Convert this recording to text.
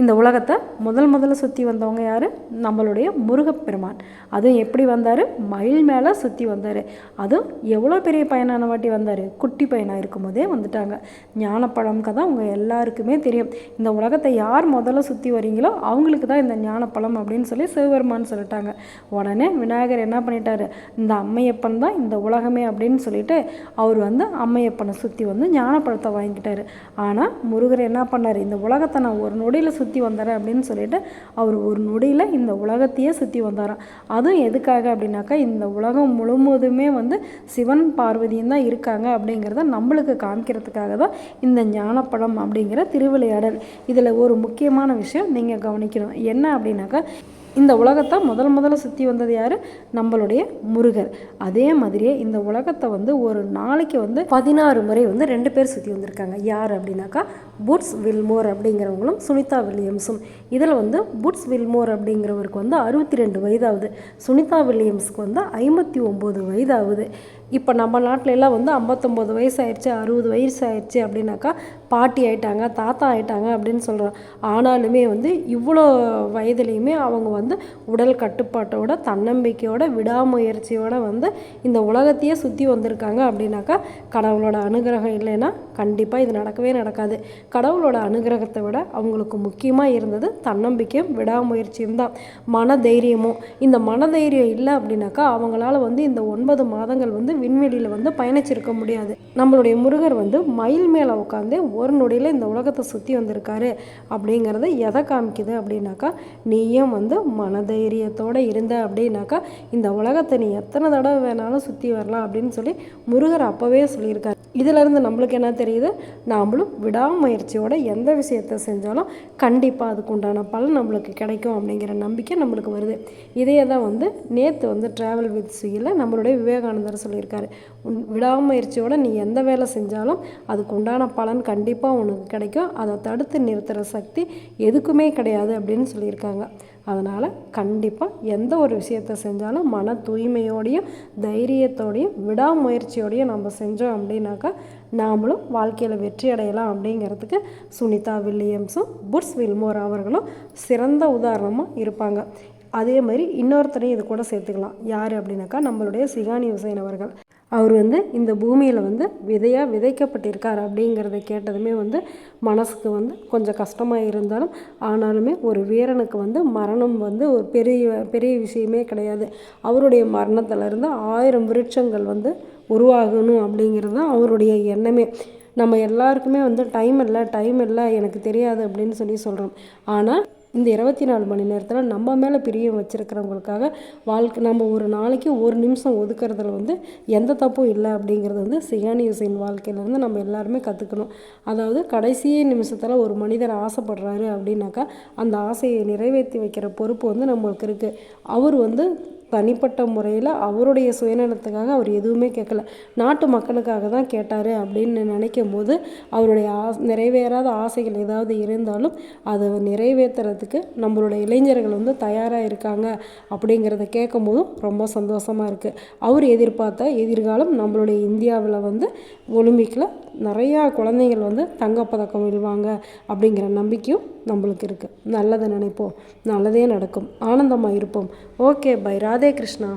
இந்த உலகத்தை முதல் முதல்ல சுற்றி வந்தவங்க யார்? நம்மளுடைய முருகப்பெருமான். அதுவும் எப்படி வந்தார்? மயில் மேலே சுற்றி வந்தார். அதுவும் எவ்வளோ பெரிய பையனான வாட்டி வந்தார்? குட்டி பையனாக இருக்கும்போதே வந்துட்டாங்க. ஞானப்பழம் கதை அவங்க எல்லாருக்குமே தெரியும். இந்த உலகத்தை யார் முதல்ல சுற்றி வரீங்களோ அவங்களுக்கு தான் இந்த ஞானப்பழம் அப்படின்னு சொல்லி சிவபெருமான் சொல்லிட்டாங்க. உடனே விநாயகர் என்ன பண்ணிட்டாரு? இந்த அம்மையப்பன் தான் இந்த உலகமே அப்படின்னு சொல்லிட்டு அவர் வந்து அம்மையப்பனை சுற்றி வந்து ஞானப்பழத்தை வாங்கிக்கிட்டார். ஆனால் முருகர் என்ன பண்ணார்? இந்த உலகத்தை நான் ஒரு நொடியில் சுற்றி சுற்றி வந்தார் அப்படின்னு சொல்லிட்டு அவர் ஒரு நொடியில் இந்த உலகத்தையே சுற்றி வந்தாராம் அதுவும் எதுக்காக அப்படின்னாக்கா இந்த உலகம் முழுவதுமே வந்து சிவன் பார்வதியும் தான் இருக்காங்க அப்படிங்கிறத நம்மளுக்கு காமிக்கிறதுக்காக தான் இந்த ஞானப்படம் அப்படிங்கிற திருவிளையாடல். இதில் ஒரு முக்கியமான விஷயம் நீங்கள் கவனிக்கணும். என்ன அப்படின்னாக்கா இந்த உலகத்தை முதல் முதல்ல சுற்றி வந்தது யார்? நம்மளுடைய முருகர். அதே மாதிரியே இந்த உலகத்தை வந்து ஒரு நாளைக்கு வந்து பதினாறு முறை வந்து ரெண்டு பேர் சுற்றி வந்திருக்காங்க. யார் அப்படின்னாக்கா புட்ஸ் வில்மோர் அப்படிங்கிறவங்களும் சுனிதா வில்லியம்ஸும். இதில் வந்து புட்ஸ் வில்மோர் அப்படிங்கிறவருக்கு வந்து அறுபத்தி ரெண்டு வயதாகுது. சுனிதா வில்லியம்ஸ்க்கு வந்து ஐம்பத்தி ஒம்பது வயதாகுது. இப்போ நம்ம நாட்டில எல்லாம் வந்து ஐம்பத்தொம்போது வயசு ஆயிடுச்சு அறுபது வயசு ஆயிடுச்சு அப்படின்னாக்கா பாட்டி ஆயிட்டாங்க தாத்தா ஆயிட்டாங்க அப்படின்னு சொல்கிறோம் ஆனாலுமே வந்து இவ்வளோ வயதுலேயுமே அவங்க வந்து உடல் கட்டுப்பாட்டோட தன்னம்பிக்கையோட விடாமுயற்சியோட வந்து இந்த உலகத்தையே சுற்றி வந்திருக்காங்க அப்படின்னாக்கா கடவுளோட அனுகிரகம் இல்லைன்னா கண்டிப்பாக இது நடக்கவே நடக்காது. கடவுளோட அனுகிரகத்தை விட அவங்களுக்கு முக்கியமாக இருந்தது தன்னம்பிக்கையும் விடாமுயற்சியும் தான். மன தைரியமும் இந்த மன தைரியம் இல்லை அப்படின்னாக்கா அவங்களால வந்து இந்த ஒன்பது மாதங்கள் வந்து விண்வெளியில் வந்து பயணிச்சிருக்க முடியாது. நம்மளுடைய முருகர் வந்து மயில் மேலே உட்காந்து ஒரு நொடியில் இந்த உலகத்தை சுற்றி வந்திருக்காரு அப்படிங்கிறத எதை காமிக்குது அப்படின்னாக்கா நீயும் வந்து மனதைரியத்தோடு இருந்த அப்படின்னாக்கா இந்த உலகத்தை நீ எத்தனை தடவை வேணாலும் சுற்றி வரலாம் அப்படின்னு சொல்லி முருகர் அப்போவே சொல்லியிருக்காரு. இதிலேருந்து நம்மளுக்கு என்ன தெரியுது? நாமளும் விடாமுயற்சியோட எந்த விஷயத்த செஞ்சாலும் கண்டிப்பாக அதுக்கு உண்டான பலன் நம்மளுக்கு கிடைக்கும் அப்படிங்கிற நம்பிக்கை நம்மளுக்கு வருது. இதே தான் வந்து நேற்று வந்து ட்ராவல் வித் ஸ்விக்கியில் நம்மளுடைய விவேகானந்தர் சொல்லியிருக்காரு. உன் விடாமுயற்சியோட நீ எந்த வேலை செஞ்சாலும் அதுக்கு உண்டான பலன் கண்டிப்பாக உனக்கு கிடைக்கும். அதை தடுத்து நிறுத்துகிற சக்தி எதுக்குமே கிடையாது அப்படின்னு சொல்லியிருக்காங்க. அதனால் கண்டிப்பாக எந்த ஒரு விஷயத்த செஞ்சாலும் மன தூய்மையோடையும் தைரியத்தோடையும் விடாமுயற்சியோடையும் நம்ம செஞ்சோம் அப்படின்னாக்கா நாமளும் வாழ்க்கையில் வெற்றி அடையலாம் அப்படிங்கிறதுக்கு சுனிதா வில்லியம்ஸும் புட்ஸ் வில்மோர் அவர்களும் சிறந்த உதாரணமாக இருப்பாங்க. அதே மாதிரி இன்னொருத்தரையும் இது கூட சேர்த்துக்கலாம். யார் அப்படின்னாக்கா நம்மளுடைய சிகானி ஹுசைன் அவர்கள். அவர் வந்து இந்த பூமியில் வந்து விதையாக விதைக்கப்பட்டிருக்கார் அப்படிங்கிறத கேட்டதுமே வந்து மனசுக்கு வந்து கொஞ்சம் கஷ்டமாக இருந்தாலும் ஆனாலுமே ஒரு வீரனுக்கு வந்து மரணம் வந்து ஒரு பெரிய பெரிய விஷயமே கிடையாது. அவருடைய மரணத்திலிருந்து ஆயிரம் விருட்சங்கள் வந்து உருவாகணும் அப்படிங்கிறது தான் அவருடைய எண்ணமே. நம்ம எல்லாருக்குமே வந்து டைம் இல்லை டைம் இல்லை எனக்கு தெரியாது அப்படின்னு சொல்லி சொல்கிறோம் ஆனால் இந்த இருபத்தி நாலு மணி நேரத்தில் நம்ம மேலே பிரியம் வச்சுருக்கிறவங்களுக்காக வாழ்க்கை நம்ம ஒரு நாளைக்கு ஒரு நிமிஷம் ஒதுக்கிறதுல வந்து எந்த தப்பும் இல்லை அப்படிங்கிறது வந்து சிகானி ஹுசைன் வாழ்க்கையிலேருந்து நம்ம எல்லாருமே கற்றுக்கணும் அதாவது கடைசி நிமிஷத்தில் ஒரு மனிதர் ஆசைப்படுறாரு அப்படின்னாக்கா அந்த ஆசையை நிறைவேற்றி வைக்கிற பொறுப்பு வந்து நம்மளுக்கு இருக்குது அவர் வந்து தனிப்பட்ட முறையில் அவருடைய சுயநலத்துக்காக அவர் எதுவுமே கேட்கல. நாட்டு மக்களுக்காக தான் கேட்டார் அப்படின்னு நினைக்கும் போது அவருடைய ஆ நிறைவேறாத ஆசைகள் ஏதாவது இருந்தாலும் அதை நிறைவேற்றுறதுக்கு நம்மளுடைய இளைஞர்கள் வந்து தயாராக இருக்காங்க அப்படிங்கிறத கேட்கும் போதும் ரொம்ப சந்தோஷமாக இருக்குது அவர் எதிர்பார்த்த எதிர்காலம் நம்மளுடைய இந்தியாவில் வந்து ஒலிம்பிக்கில் நிறையா குழந்தைகள் வந்து தங்கப்பதக்கம் வெல்வாங்க அப்படிங்கிற நம்பிக்கையும் நம்மளுக்கு இருக்குது நல்லதை நினைப்போம் நல்லதே நடக்கும். ஆனந்தமாக இருப்போம். Okay bye. ராதே கிருஷ்ணா.